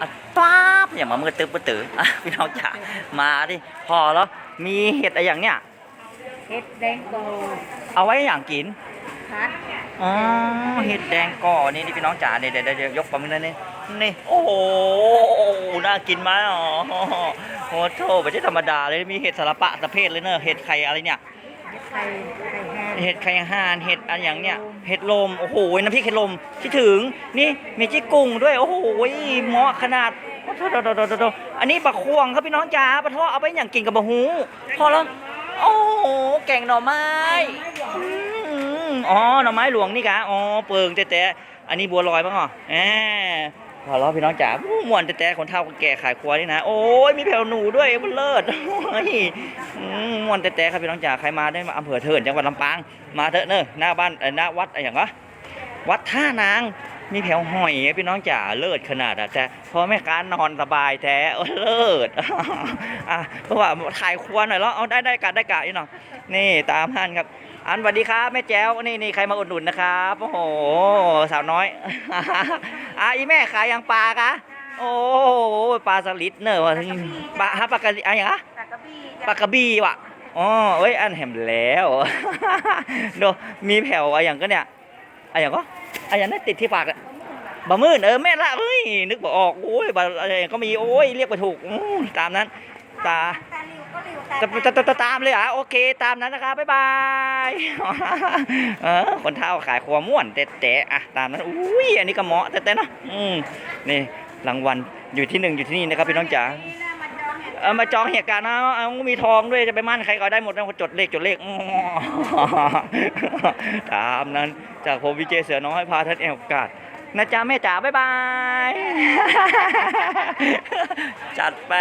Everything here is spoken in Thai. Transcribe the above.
อะป๊าบอย่ามามือตึ๊บมือตื้ออะพี่น้องจ๋ามาดิพอแล้วมีเห็ดอะไรอย่างเนี้ยเห็ดแดงโกเอาไว้อย่างกินพัดอ๋อเห็ดแดงก่อนี่นี่พี่น้องจ๋าเนี่ยเดี๋ยวเดี๋ยวยกปลาหมึกนั่นนี่นี่โอ้โหน่ากินไหมอ๋อโอ้โหไม่ใช่ธรรมดาเลยมีเห็ดสารปะสะเพศเลยเนอะเห็ดไข่อะไรเนี่ยเห็ด ไข่ไข่แห้งเห็ดไข่ห่านเห็ดอันอย่างเนี้ยเห็ดลมโอ้โหน้ำพริกเห็ดลมคิดถึงนี่มีจิ้กุ้งด้วยโอ้โหเหมาะขนาดโอ้โหโดโดโดโดอันนี้ปลาควงครับพี่น้องจ๋าปลาทอดเอาไปอย่างกินกับบะฮูพอแล้วโอ้โหแกงหน่อไม้อืมอ๋อหน่อไม้หลวงนี่กะอ๋อเปิงแต่แต่อันนี้บัวลอยมั้งอ๋อแหม พอแล้วพี่น้องจ๋าอู้ม่วนแต่แต่คนเฒ่าคนแก่ขายครัวนี่นะ โอ้ยมีแผ่วหนูด้วยมันเลิศม่วนแต่แต่ครับพี่น้องจ๋าใครมาได้มาอำเภอเถินจังหวัดลำปางมาเถอะเนอะหน้าบ้านหน้าวัดอะไรอย่างวะวัดท่านางมีแผวหอยพี่น้องจ๋าเลิศขนาดอะแต่พอแม่การนอนสบายแท้เออเลิศอะเพราะว่าถ่ายครัวหน่อยแล้วเอาได้ได้กะได้กะนี่เนาะนี่ตามท่านครับ อันสวัสดีครับแม่แจ้วนี่นี่ใครมาอุดหนุนนะครับโอ้โหสาวน้อย อะอีแม่ขายยังปลากะโอ้โหปลาสลิดเนอะว่าปลาฮะปลากระอะไรอย่างอะปลากระบี้ปลากระบี่ว่ะอ๋อเอ้ยอันแหมแล้วโดมีแผ่วอะไรอย่างก็เนี่ยอะไรอย่างก็อะไรอย่างนั้นติดที่ปากอะบะมื่นเออแม่นละเฮ้ยนึกบอกออกโอ้ยบะอะไรอย่างก็มีโอ้ยเรียกไปถูกอืมตามนั้น ตา ตาลิวก็ลิวตาตาตาตามเลยอะโอเคตามนั้นนะครับบ๊ายบายเออคนเท่าขายครัวม่วนแต่แต่อะตามนั้นอุ้ยอันนี้ก็เหมาะแต่แต่นะอืมนี่รางวัลอยู่ที่หนึ่งอยู่ที่นี่นะครับพี่น้องจ๋านี่นะมันจองเหเอมาจองเหตุการณ์นะเอามีทองด้วยจะไปมั่นใครก็ได้หมดนะจดเลขจดเลขตามนั้น จากผมวิเจเสือน้อยพาท่านแอลกาดนะจ๊ะแม่จ๋าบ๊ายบาย จัดไป